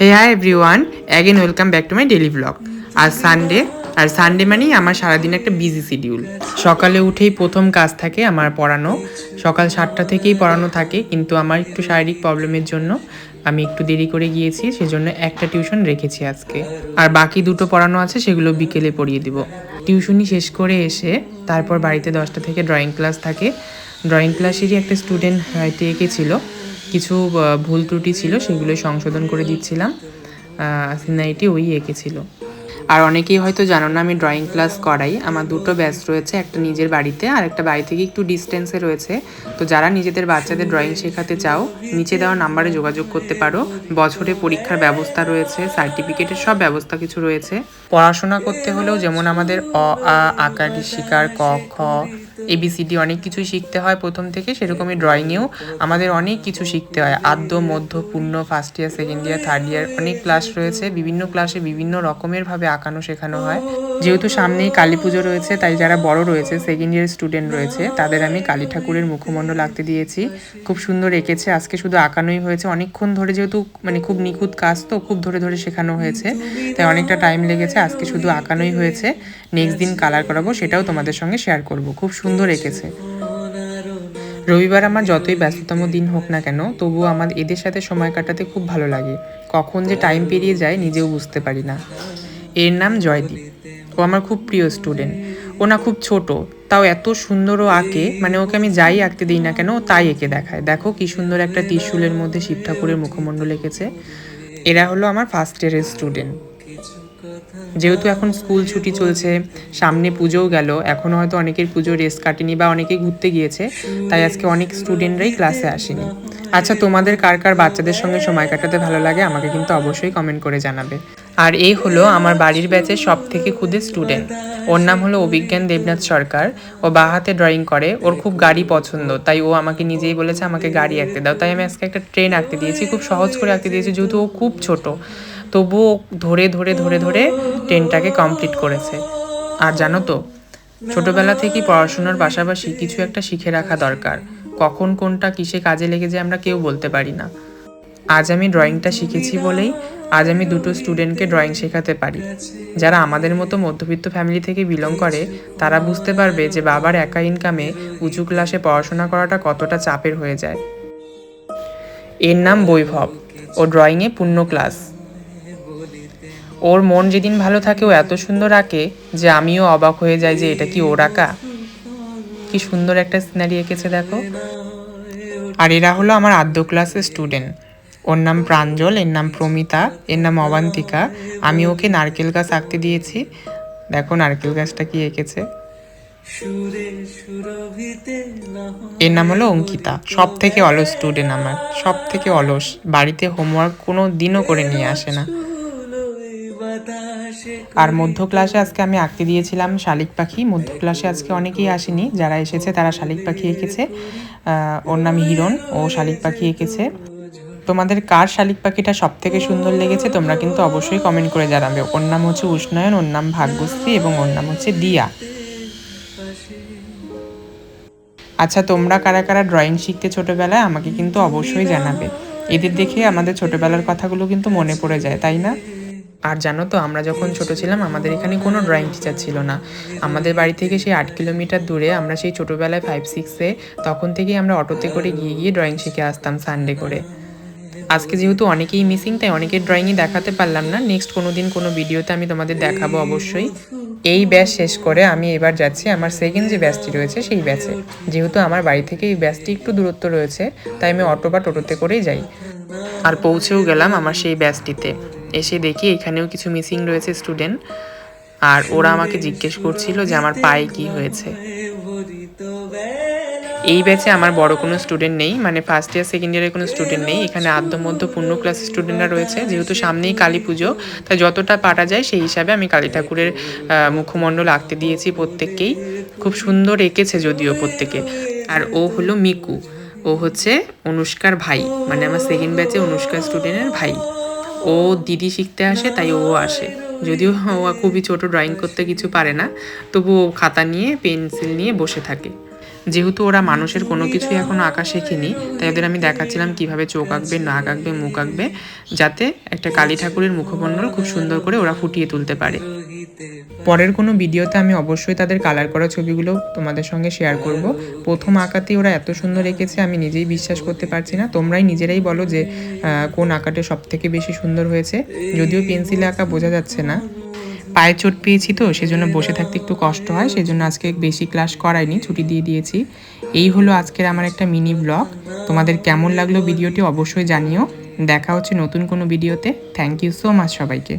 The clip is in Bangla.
Hey hi everyone again welcome back to my daily blog R Sunday আর সানডে মানেই আমার সারাদিন একটা বিজি শিডিউল সকালে উঠেই প্রথম কাজ থাকে আমার পড়ানো। সকাল সাতটা থেকেই পড়ানো থাকে, কিন্তু আমার একটু শারীরিক প্রবলেমের জন্য আমি একটু দেরি করে গিয়েছি, সেজন্য একটা টিউশন রেখেছি আজকে। আর বাকি দুটো পড়ানো আছে, সেগুলো বিকেলে পড়িয়ে দিব। টিউশনি শেষ করে এসে তারপর বাড়িতে দশটা থেকে ড্রয়িং ক্লাস থাকে। ড্রয়িং ক্লাসেরই একটা স্টুডেন্ট হয়তো এঁকেছিল কিছু ভুল ত্রুটি ছিল সেগুলো সংশোধন করে দিচ্ছিলাম। সিনারিটি ওই এঁকেছিল। আর অনেকেই হয়তো জানো না, আমি ড্রয়িং ক্লাস করাই। আমার দুটো ব্যাচ রয়েছে, একটা নিজের বাড়িতে আর একটা বাড়ি থেকে একটু ডিস্টেন্সে রয়েছে। তো যারা নিজেদের বাচ্চাদের ড্রয়িং শেখাতে চাও, নিচে দেওয়া নাম্বারে যোগাযোগ করতে পারো। বছরে পরীক্ষার ব্যবস্থা রয়েছে সার্টিফিকেটের সব ব্যবস্থা কিছু রয়েছে। পড়াশোনা করতে হলেও যেমন আমাদের অ, আ, আকার, শিকার, ক, খ এবিসিডি অনেক কিছু শিখতে হয় প্রথম থেকে, সেরকমই ড্রয়িংয়েও আমাদের অনেক কিছু শিখতে হয়। আদ্য, মধ্য, পূর্ণ first year second year third year অনেক ক্লাস রয়েছে। বিভিন্ন ক্লাসে বিভিন্ন রকমের ভাবে আঁকানো শেখানো হয়। যেহেতু সামনেই কালী পুজো রয়েছে, তাই যারা বড় রয়েছে সেকেন্ড ইয়ার স্টুডেন্ট রয়েছে, তাদের আমি কালী ঠাকুরের মুখমণ্ডল আঁকতে দিয়েছি। খুব সুন্দর এঁকেছে। আজকে শুধু আঁকানোই হয়েছে। অনেকক্ষণ ধরে যেহেতু মানে খুব নিখুঁত কাজ তো, খুব ধরে ধরে শেখানো হয়েছে। তাই অনেকটা টাইম লেগেছে। আজকে শুধু আঁকানোই হয়েছে। নেক্সট দিন কালার করাবো, সেটাও তোমাদের সঙ্গে শেয়ার করব। খুব সুন্দর এঁকেছে। রবিবার আমার যতই ব্যস্ততম দিন হোক না কেন, তবুও আমার এদের সাথে সময় কাটাতে খুব ভালো লাগে। কখন যে টাইম পেরিয়ে যায়, নিজেও বুঝতে পারি না। এর নাম জয়দীপ। ও আমার খুব প্রিয় স্টুডেন্ট ও না খুব ছোট। তাও এত সুন্দর ও আঁকে মানে ওকে আমি যাই আঁকতে দিই না কেন তাই এঁকে দেখায়। দেখো কি সুন্দর একটা ত্রিশূলের মধ্যে শিব ঠাকুরের মুখমণ্ডল এঁকেছে। এরা হলো আমার ফার্স্ট ইয়ারের স্টুডেন্ট যেহেতু এখন স্কুল ছুটি চলছে, সামনে পুজোও গেল এখনও হয়তো অনেকের পুজো রেস্ট কাটেনি বা অনেকে ঘুরতে গিয়েছে, তাই আজকে অনেক স্টুডেন্টরাই ক্লাসে আসেনি। আচ্ছা তোমাদের কার কার বাচ্চাদের সঙ্গে সময় কাটাতে ভালো লাগে, আমাকে কিন্তু অবশ্যই কমেন্ট করে জানাবে। আর এই হলো আমার বাড়ির ব্যাচের সব থেকে খুদে স্টুডেন্ট ওর নাম হলো অভিজ্ঞান দেবনাথ সরকার। ও বা হাতে ড্রয়িং করে। ওর খুব গাড়ি পছন্দ, তাই ও আমাকে নিজেই বলেছে, আমাকে গাড়ি আঁকতে দাও। তাই আমি আজকে একটা ট্রেন আঁকতে দিয়েছি, খুব সহজ করে আঁকতে দিয়েছি, যেহেতু ও খুব ছোট। তবুও ধরে ধরে ধরে ধরে ট্রেনটাকে কমপ্লিট করেছে। আর জানো তো, ছোটবেলা থেকেই পড়াশোনার পাশাপাশি কিছু একটা শিখে রাখা দরকার। কখন কোনটা কিসে কাজে লেগে যায় আমরা কেউ বলতে পারি না। আজ আমি ড্রয়িংটা শিখেছি বলেই আজ আমি দুটো স্টুডেন্টকে ড্রয়িং শেখাতে পারি। যারা আমাদের মতো মধ্যবিত্ত ফ্যামিলি থেকে বিলং করে, তারা বুঝতে পারবে যে বাবার একা ইনকামে উঁচু ক্লাসে পড়াশোনা করাটা কতটা চাপের হয়ে যায়। এর নাম বৈভব। ও ড্রয়িংয়ে পূর্ণ ক্লাস ওর মন যেদিন ভালো থাকে, ও এত সুন্দর আঁকে যে আমিও অবাক হয়ে যাই যে এটা কি ওর আঁকা? কি সুন্দর একটা সিনারি এঁকেছে দেখো। আর এরা হলো আমার আদ্য ক্লাসের স্টুডেন্ট ওর নাম প্রাঞ্জল, এর নাম প্রমিতা, এর নাম অবান্তিকা। আমি ওকে নারকেল গাছ আঁকতে দিয়েছি। দেখো নারকেল গাছটা কি এঁকেছে। এর নাম হলো অঙ্কিতা। সব থেকে অলস স্টুডেন্ট আমার। সব থেকে অলস। বাড়িতে হোমওয়ার্ক কোনো দিনও করে নিয়ে আসে না। আর মধ্য ক্লাসে আজকে আমি আঁকতে দিয়েছিলাম শালিক পাখি। মধ্য ক্লাসে আজকে অনেকেই আসেনি। যারা এসেছে তারা শালিক পাখি এঁকেছে। ওর নাম হিরণ। ও শালিক পাখি এঁকেছে। তোমাদের কার শালিক পাখিটা সব থেকে সুন্দর লেগেছে তোমরা কিন্তু অবশ্যই কমেন্ট করে জানাবে। ওর নাম হচ্ছে উষ্ণয়ন, ওর নাম ভাগ্যশ্রী এবং ওর নাম হচ্ছে দিয়া। আচ্ছা তোমরা কারা কারা ড্রয়িং শিখতে ছোটবেলায় আমাকে কিন্তু অবশ্যই জানাবে। এদের দেখে আমাদের ছোটবেলার কথাগুলো কিন্তু মনে পড়ে যায়, তাই না? আর জানো তো, আমরা যখন ছোট ছিলাম, আমাদের এখানে কোনো ড্রয়িং টিচার ছিল না। আমাদের বাড়ি থেকে সেই আট কিলোমিটার দূরে আমরা সেই ছোটোবেলায় ফাইভ সিক্সে তখন থেকেই আমরা অটোতে করে গিয়ে গিয়ে ড্রয়িং শিখে আসতাম সানডে করে। আজকে যেহেতু অনেকেই মিসিং তাই অনেকের ড্রয়িংই দেখাতে পারলাম না। নেক্সট কোনো দিন কোনো ভিডিওতে আমি তোমাদের দেখাবো অবশ্যই। এই ব্যাচ শেষ করে আমি এবার যাচ্ছি আমার সেকেন্ড যে ব্যাচটি রয়েছে, সেই ব্যাচে যেহেতু আমার বাড়ি থেকে এই ব্যাচটি একটু দূরত্ব রয়েছে, তাই আমি অটো বা টোটোতে করেই যাই। আর পৌঁছেও গেলাম আমার সেই ব্যাচটিতে এসে দেখি এখানেও কিছু মিসিং রয়েছে স্টুডেন্ট আর ওরা আমাকে জিজ্ঞেস করছিল যে আমার পায়ে কি হয়েছে। এই ব্যাচে আমার বড় কোনো স্টুডেন্ট নেই মানে ফার্স্ট ইয়ার সেকেন্ড ইয়ারের কোনো স্টুডেন্ট নেই। এখানে আদ্য মধ্য পূর্ণ ক্লাস স্টুডেন্টরা রয়েছে। যেহেতু সামনেই কালী পুজো তাই যতটা পারা যায় সেই হিসাবে আমি কালী ঠাকুরের মুখমণ্ডল আঁকতে দিয়েছি প্রত্যেককেই। খুব সুন্দর এঁকেছে যদিও প্রত্যেকে। আর ও হলো মিকু। ও হচ্ছে অনুষ্কার ভাই মানে আমার সেকেন্ড ব্যাচে অনুষ্কার স্টুডেন্টের ভাই। ও দিদি শিখতে আসে, তাই ও আসে। যদিও ও খুবই ছোট ড্রয়িং করতে কিছু পারে না তবু ও খাতা নিয়ে পেন্সিল নিয়ে বসে থাকে। যেহেতু ওরা মানুষের কোনো কিছুই এখনও আঁকা শেখেনি, তাই ওদের আমি দেখাচ্ছিলাম কীভাবে চোখ আঁকবে, নাক আঁকবে, মুখ আঁকবে, যাতে একটা কালী ঠাকুরের মুখমণ্ডল খুব সুন্দর করে ওরা ফুটিয়ে তুলতে পারে। পরের কোনো ভিডিওতে আমি অবশ্যই তাদের কালার করা ছবিগুলো তোমাদের সঙ্গে শেয়ার করব। প্রথম আঁকাতেই ওরা এত সুন্দর এঁকেছে, আমি নিজেই বিশ্বাস করতে পারছি না। তোমরাই নিজেরাই বলো যে কোন আঁকাটা সব থেকে বেশি সুন্দর হয়েছে। যদিও পেন্সিলে আঁকা বোঝা যাচ্ছে না। পায়ে চোট পেয়েছি তো, সেজন্য বসে থাকতে একটু কষ্ট হয়, সেজন্য আজকে বেশি ক্লাস করাইনি, ছুটি দিয়ে দিয়েছি। এই হলো আজকের আমার একটা মিনি ব্লগ। তোমাদের কেমন লাগল ভিডিওটি অবশ্যই জানিও। দেখা হচ্ছে নতুন কোনো ভিডিওতে। থ্যাংক ইউ সো মাচ সবাইকে।